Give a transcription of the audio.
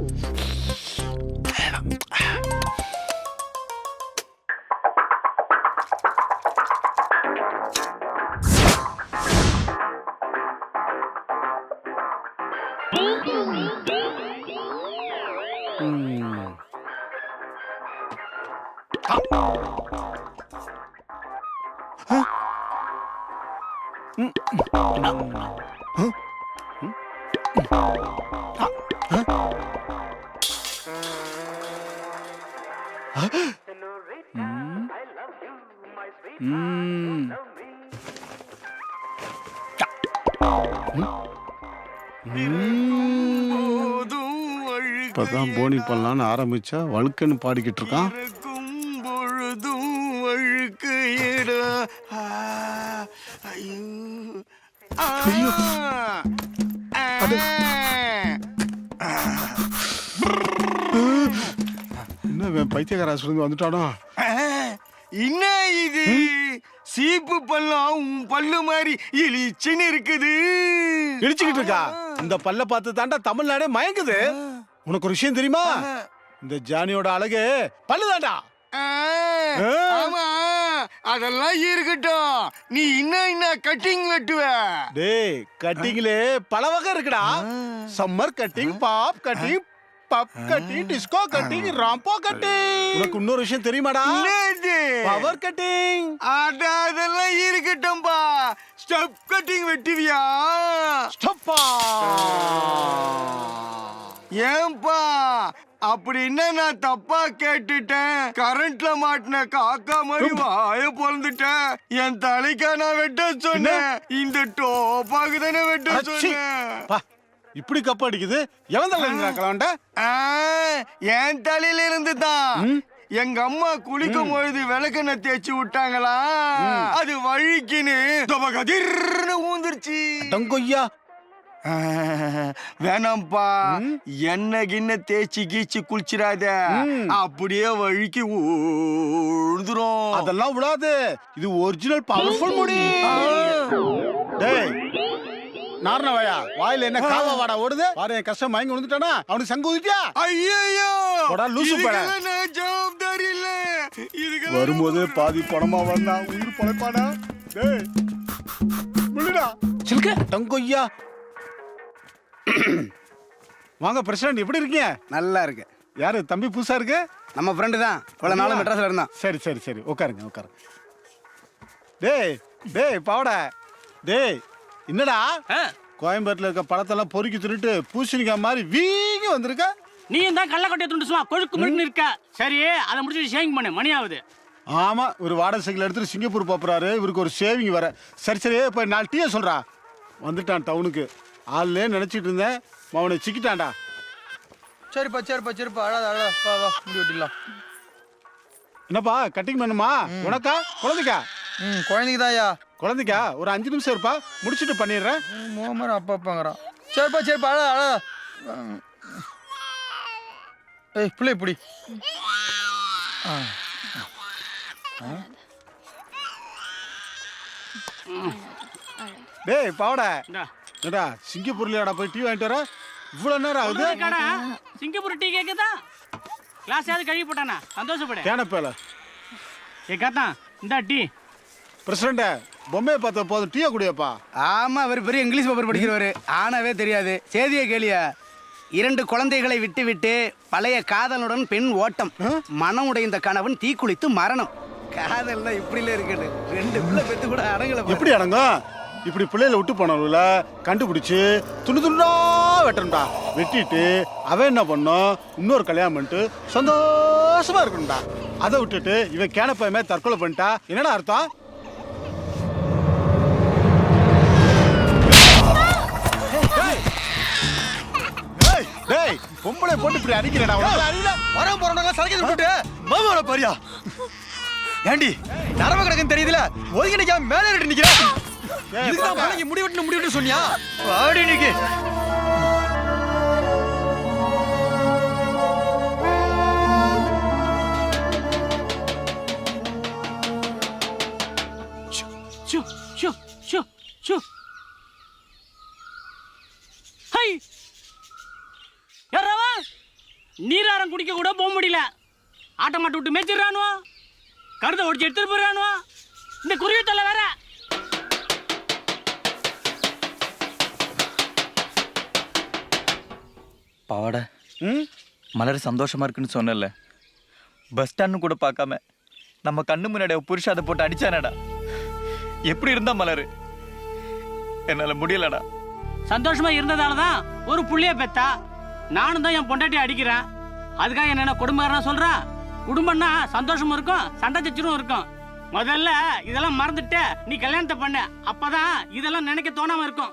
ம். இப்பதான் போனி பண்ணலான்னு ஆரம்பிச்சா வழுக்கன்னு பாடிக்கிட்டு இருக்கான். பொழுதும் வழுக்கு. என்ன பைத்தியக்கார வந்துட்டானோ? என்ன இது? சீப்பு பல்லம் உன் பல்லு மாதிரி இழிச்சுன்னு இருக்குது. இடிச்சுக்கிட்டு இருக்கா? இந்த பல்ல பார்த்து தாண்டா தமிழ்நாடே மயங்குது. உனக்கு ஒரு விஷயம் தெரியுமா? இந்த ஜானியோட அழகு பல்லு தாண்டா. ஆமா. அதெல்லாம் இருக்கட்டும். நீ இன்னும் என்ன கட்டிங் வெட்டுவ. டேய் கட்டிங்லே பல வகை இருக்குடா. Summer cutting bob cutting puff cutting disco cutting Rambo cutting. உனக்கு இன்னொரு விஷயம் தெரியுமாடா? என்னது? பவர் கட்டிங் அட, அதெல்லாம் இருக்கட்டும்பா. Step cutting வெட்டுவியா? ஸ்டப்பா ஏன்பா? அப்படின்னா நான் தப்பா கேட்டுட்டேன். கரண்ட்ல மாட்டின காக்கா மாதிரி வாய பொழந்துட்டேன் என் தலைக்கா நான் வெட்ட சொன்னேன். இந்த டோப்பாக்கு தானே வெட்ட. சொன்னேன். இப்படி கப்பு அடிக்குது. எவன் தலை கலவன்ட்ட? என் தலையில இருந்து தான் எங்க அம்மா குளிக்கும் பொழுது விளக்கெண்ணெய் தேய்ச்சி விட்டாங்களா? அது வழிக்குன்னு கதிர்னு ஊந்துருச்சு. டங்கொய்யா ஆ, வேணாம்ப்பா. எண்ணெய் கிண்ண தேய்ச்சி கீச்சு குளிச்சிடாத. அப்படியே வழிக்கு ஊழ்ந்துரும் அதெல்லாம் விடாது. இது ஒரிஜினல் பவர்ஃபுல் முடி. டேய் நாரணவாயா வாயில என்ன காவா வாடா ஓடுது? பாரு என் கஷ்டம் மயங்கி விழுந்துட்டானா? அவனுக்கு சங்கு ஊதிட்டியா ஐயோ போடா, லூசு பையலே. இதுக்கு வரும்போது பாதி பணமா வந்தா உயிர் பழைப்பாடா டேய் சில்கு டங்கொய்யா வாங்க பிரசிடண்ட் எப்படி இருக்கீங்க? நல்லா இருக்கு யாரு தம்பி புதுசா இருக்கு? நம்ம ஃப்ரெண்டு தான். இவ்வளவு நாளும் மெட்ராஸ்ல இருந்தான். சரி சரி சரி. உட்காருங்க உட்காருங்க. டேய் டேய் பாவடா. டேய் என்னடா? கோயம்பேட்டில் இருக்க பழத்தெல்லாம் பொறுக்கி திருட்டு பூசணிக்காய் மாதிரி வீங்கி வந்திருக்க? நீ தான் கள்ளக்கொட்டையை துண்டு சும்மா கொழுக்கு முழுக்கு இருக்க சரி அதை முடிச்சு ஷேவிங் பண்ணு மணி ஆகுது. ஆமா ஒரு வாடகை சைக்கிள் எடுத்துட்டு சிங்கப்பூர் போறாரு. இவருக்கு ஒரு சேவிங் வர. சரி சரி இப்போ நாலு டீயை சொல்றா. வந்துட்டான் டவுனுக்கு. ஆள்லே நினைச்சிட்டு இருந்தேன். அவனை சிக்கிட்டான்டா. சரிப்பா சரிப்பா சரிப்பா. அழாத அழாத. வா வா முடி வெட்டிடலாம். என்னப்பா கட்டிங் பண்ணுமா? உனக்கா? குழந்தைக்கா? ம் குழந்தைக்கு தாயா குழந்தைக்கா? ஒரு அஞ்சு நிமிஷம் இருப்பா. முடிச்சிட்டு பண்ணிடுறேன். மோமரம் அப்பா அப்பாங்கிறான். சரிப்பா சரிப்பா அழாத அழாத. ஏய் பிள்ளை இப்படி. டேய் பாவடா. ஏடா சிங்கப்பூர்லயாடா போய் டீ வாங்கிட்டு வர? இவ்வளவு நேரம் ஆகுது? சிங்கப்பூர் டீ கேக்குதா? கிளாஸ் யாவது கழுவி போட்டானா? சந்தோஷப்படு. கேனப்பேல ஏ காத்தான் இந்தா டீ. பிரசிடண்ட பொம்மையை பார்த்த போதும். டீயை குடியப்பா. ஆமா அவர் பெரிய இங்கிலீஷ் பேப்பர் படிக்கிறவரு. ஆனாவே தெரியாது. செய்தியை கேளியா? இரண்டு குழந்தைகளை விட்டு விட்டு பழைய காதலுடன் பெண் ஓட்டம். மனம் உடைந்த கணவன் தீக்குளித்து மரணம். காதல்னா இப்படில இருக்குது ரெண்டு பிள்ளை பெத்து கூட அடங்கல. எப்படி அடங்கும்? இப்படி பிள்ளையில விட்டு போனவங்கள கண்டுபிடிச்சு துண்டு துண்டா வெட்டணும்டா வெட்டிட்டு அவன் என்ன பண்ணும்? இன்னொரு கல்யாணம் பண்ணிட்டு சந்தோஷமா இருக்கணும்டா. அதை விட்டுட்டு இவன் கேனப்பையமே தற்கொலை பண்ணிட்டா என்னடா அர்த்தம்? பொம்பளை போட்டு இப்படி அடிக்கிறேடா உனக்கு அறியல வர போறவங்க சரக்கு விட்டுட்டு மாமாவோட பாரியா? ஏண்டி நரம்பு கிடக்குன்னு தெரியுதுல? ஒதுங்கி நிக்காம மேலே ஏறிட்டு நிக்கிற இதுக்கு தான் மலைக்கு முடி வெட்டணும் முடி வெட்டணும் சொன்னியா? வாடி நிக்கு யாரவா நீராரம் குடிக்க கூட போக முடியல. ஆட்ட மாட்டு விட்டு மேய்ச்சிடுறானுவோ. கருதை ஒடிச்சு எடுத்துட்டு போயிடறானுவோ. இந்த குருவி தொல்லை வேற. பாவாட ம்? மலர் சந்தோஷமா இருக்குன்னு சொன்னல பஸ் ஸ்டாண்ட்னு கூட பார்க்காம நம்ம கண்ணு முன்னாடி அவ புருஷன் அதை போட்டு அடிச்சானடா. எப்படி இருந்தா மலர்? என்னால முடியலடா. சந்தோஷமா இருந்ததால தான் ஒரு புள்ளைய பெத்தா நானும் தான் என் பொண்டாட்டி அடிக்கிறேன். அதுக்காக என்ன குடும்பக்காரனா சொல்றா? குடும்பம்னா சந்தோஷமும் இருக்கும் சண்டை சச்சரும் இருக்கும். முதல்ல இதெல்லாம் மறந்துட்டு நீ கல்யாணத்தை பண்ண. அப்பதான் இதெல்லாம் நினைக்க தோணாம இருக்கும்.